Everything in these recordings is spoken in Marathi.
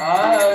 Ah!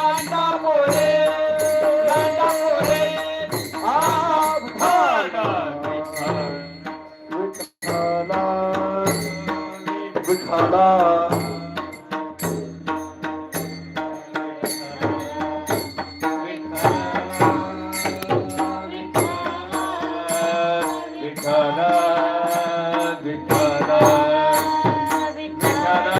गांडोरे गांडोरे आ भुटाडा भुटाडा उखाला विठ्ठला विठ्ठला